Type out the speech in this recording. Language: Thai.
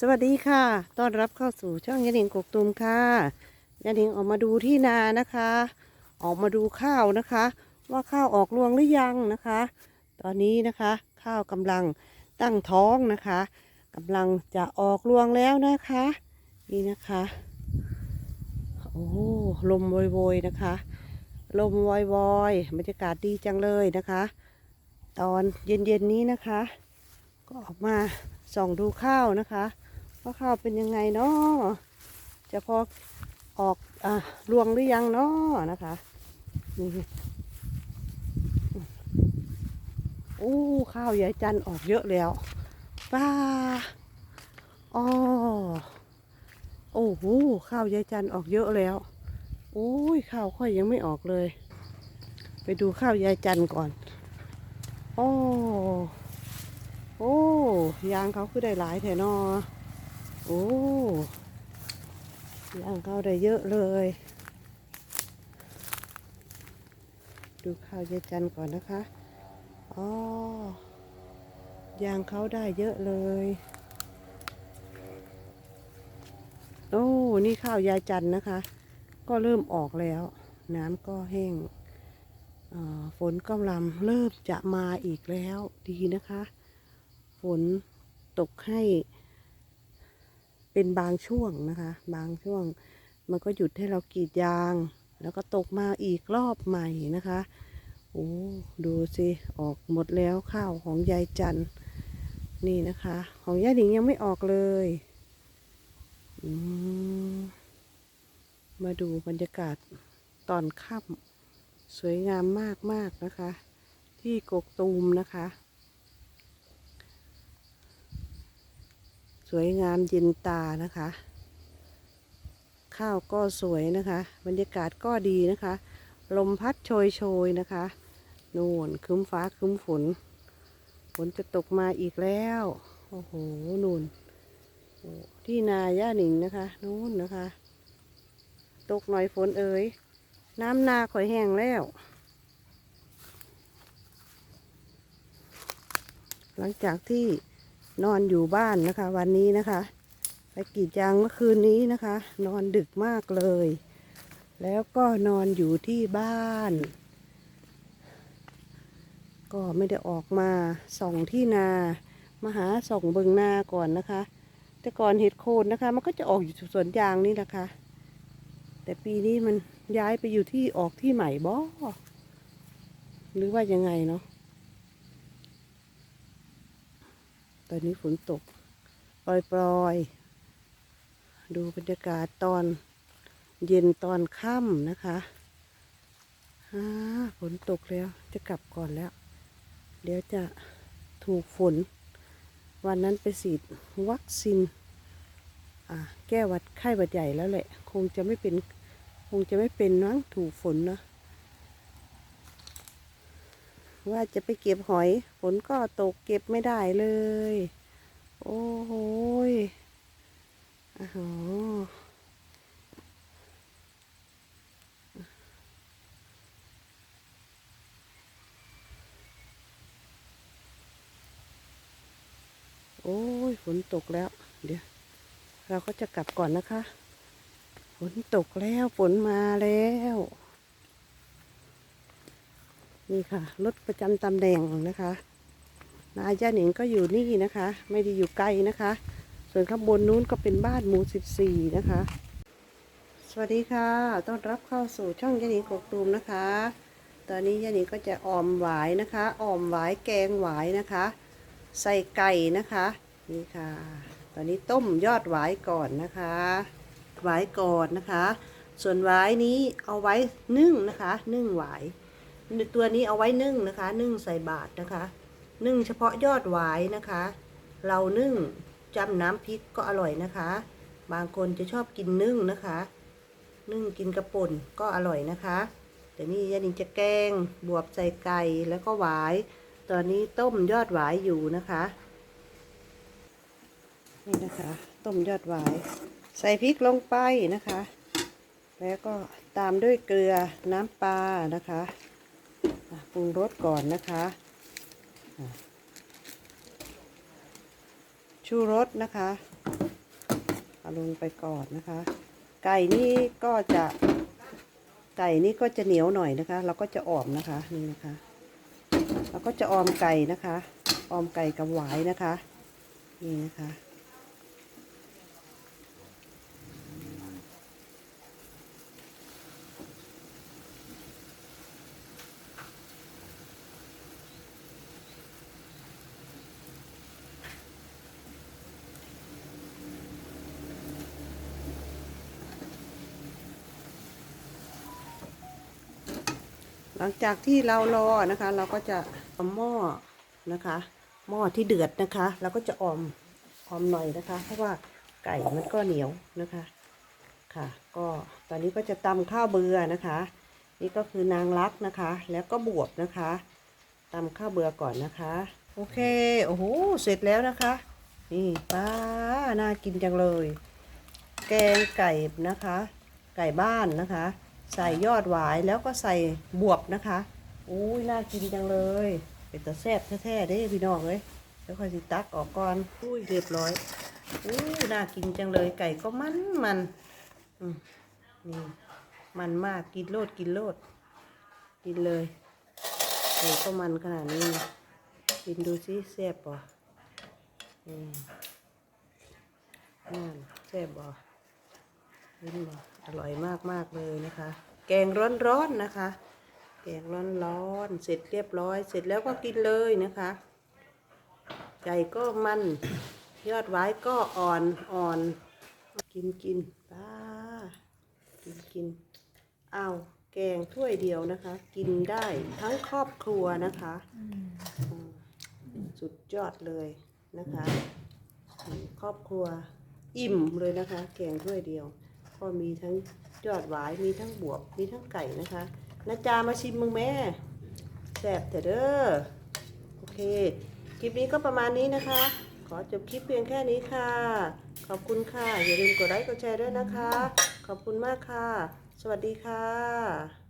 สวัสดีค่ะ ต้อนรับเข้าสู่ช่องยานิงกกตุมค่ะยานิงออกมาดูที่นานะคะ ออกมาดูข้าวนะคะ ว่าข้าวออกรวงหรือยังนะคะ ตอนนี้นะคะ ข้าวกำลังตั้งท้องนะคะกำลังจะออกรวงแล้วนะคะ นี่นะคะ โอ้ลมโวยๆนะคะ ลมวอยๆบรรยากาศดีจังเลยนะคะ ตอนเย็นๆนี้นะคะ ก็ออกมาส่องดูข้าวนะคะว่าข้าวเป็นยังไงเนาะจะพอออกอะรวงหรือยังเนาะนะคะนี่โอ้ข้าวยายจันออกเยอะแล้วป้าอ๋อโอ้โหข้าวยายจันออกเยอะแล้วโอ้ยข้าวค่อยยังไม่ออกเลย ไปดูข้าวยายจันก่อนโอ้ โอ้ยางเขาคือได้หลายแถนอโอ้ยางเขาได้เยอะเลย ดูข้าวยายจันก่อนนะคะอ๋อยางเขาได้เยอะเลย โอ้ นี่ข้าวยายจันนะคะ ก็เริ่มออกแล้ว น้ำก็แห้งฝนกำลังเริ่มจะมาอีกแล้วดีนะคะ นตกให้ เป็นบางช่วงนะคะ บางช่วง มันก็หยุดให้เรากรีดยาง แล้วก็ตกมาอีกรอบใหม่นะคะ โอ้ดูสิออกหมดแล้วข้าวของยายจันนี่นะคะ ของยายหนิงยังไม่ออกเลยมมาดูบรรยากาศตอนค่ำสวยงามมากๆนะคะ ที่กกตูมนะคะ สวยงามเย็นตานะคะ ข้าวก็สวยนะคะ บรรยากาศก็ดีนะคะ ลมพัดโชยโชยนะคะนู่นครึ้มฟ้าครึ้มฝน ฝนจะตกมาอีกแล้ว โอ้โหนู่นที่นาย่าหนิงนะคะนู่นนะคะ ตกหน่อยฝนเอ๋ยน้ำนาข่อยแห้งแล้ว หลังจากที่ นอนอยู่บ้านนะคะ วันนี้นะคะไปกรีดยางเมื่อคืนนี้นะคะ นอนดึกมากเลย แล้วก็นอนอยู่ที่บ้าน ก็ไม่ได้ออกมาส่องที่นามาหาส่องเบิงนาก่อนนะคะ แต่ก่อนเห็ดโคนนะคะ มันก็จะออกอยู่สวนยางนี่แหละค่ะแต่ปีนี้มันย้ายไปอยู่ที่ออกที่ใหม่บ่หรือว่ายังไงเนาะ ต อนนี้ฝนตก ปล่อยๆ ดูบรรยากาศตอนเย็นตอนค่ำนะคะอ่าฝนตกแล้วจะกลับก่อนแล้ว เดี๋ยวจะถูกฝน วันนั้นไปฉีดวัคซีนแก้หวัดไข้หวัดใหญ่แล้วแหละ คงจะไม่เป็น คงจะไม่เป็นมั้งถูกฝนเนาะ ว่าจะไปเก็บหอยฝนก็ตกเก็บไม่ได้เลย โอ้โหอ้าวโอ้ยฝนตกแล้ว เดี๋ยว เราก็จะกลับก่อนนะคะ ฝนตกแล้วฝนมาแล้ว นี่ค่ะรถประจำตำแหน่งนะคะนายย่าหนิงก็อยู่นี่นะคะ ไม่ได้อยู่ไกลนะคะ ส่วนข้างบนนู้นก็เป็นบ้านหมู่สิบสี่นะคะ สวัสดีค่ะ ต้อนรับเข้าสู่ช่องย่าหนิงกกตูมนะคะ ตอนนี้ย่าหนิงก็จะออมหวายนะคะออมหวายแกงหวายนะคะ ใส่ไก่นะคะนี่ค่ะ ตอนนี้ต้มยอดหวายก่อนนะคะหวายก่อนนะคะ ส่วนหวายนี้เอาไว้นึ่งนะคะ นึ่งหวาย ตัวนี้เอาไว้นึ่งนะคะ นึ่งใส่บาตรนะคะ นึ่งเฉพาะยอดหวายนะคะ เรานึ่งจำน้ำพริกก็อร่อยนะคะ บางคนจะชอบกินนึ่งนะคะ นึ่งกินกระป่นก็อร่อยนะคะแต่นี่ยานิงจะแกงบวบใส่ไก่แล้วก็หวาย ตอนนี้ต้มยอดหวายอยู่นะคะ นี่นะคะ ต้มยอดหวาย ใส่พริกลงไปนะคะ แล้วก็ตามด้วยเกลือน้ำปลานะคะ ปรุงรสก่อนนะคะชูรสนะคะเอาลงไปก่อนนะคะ ไก่นี่ก็จะไก่นี่ก็จะเหนียวหน่อยนะคะ เราก็จะออมนะคะนี่นะคะ เราก็จะออมไก่นะคะ ออมไก่กับหวายนะคะ นี่นะคะ หลังจากที่เรารอนะคะ เราก็จะเอาหม้อนะคะ หม้อที่เดือดนะคะ เราก็จะออมออมหน่อยนะคะ เพราะว่าไก่มันก็เหนียวนะคะค่ะ ก็ตอนนี้ก็จะตำข้าวเบือนะคะ นี่ก็คือนางรักนะคะ แล้วก็บวบนะคะตำข้าวเบือก่อนนะคะ โอเคโอ้โหเสร็จแล้วนะคะ นี่ป้าน่ากินจังเลย แกงไก่นะคะ ไก่บ้านนะคะ ใส่ยอดหวายแล้วก็ใส่บวบนะคะอุ้ยน่ากินจังเลย เป็นตะแซ่บแท้ๆเด้พี่น้องเลยแล้วค่อยสิตักออกก่อนอุ้ยเรียบร้อยอู้น่ากินจังเลยไก่ก็มันมันนี่มันมากกินโลดกินโลด กินเลยไก่ก็มันขนาดนี้ กินดูสิแซ่บป่ะอืมนั่นแซ่บป่ะเห็นบ่ อร่อยมากมากๆเลยนะคะ แกงร้อนๆนะคะ แกงร้อนๆเสร็จเรียบร้อย เสร็จแล้วก็กินเลยนะคะไก่ก็มันยอดไว้ก็อ่อนอ่อน กินกินป้ากินกินเอาแกงถ้วยเดียวนะคะ กินได้ทั้งครอบครัวนะคะสุดยอดเลยนะคะ ครอบครัวอิ่มเลยนะคะ แกงถ้วยเดียว ก็มีทั้งยอดหวายมีทั้งบวบมีทั้งไก่นะคะนาจามาชิมมึงแม่แซ่บแต่เด้อโอเค คลิปนี้ก็ประมาณนี้นะคะ ขอจบคลิปเพียงแค่นี้ค่ะ ขอบคุณค่ะ อย่าลืมกดไลค์กดแชร์ด้วยนะคะ ขอบคุณมากค่ะ สวัสดีค่ะ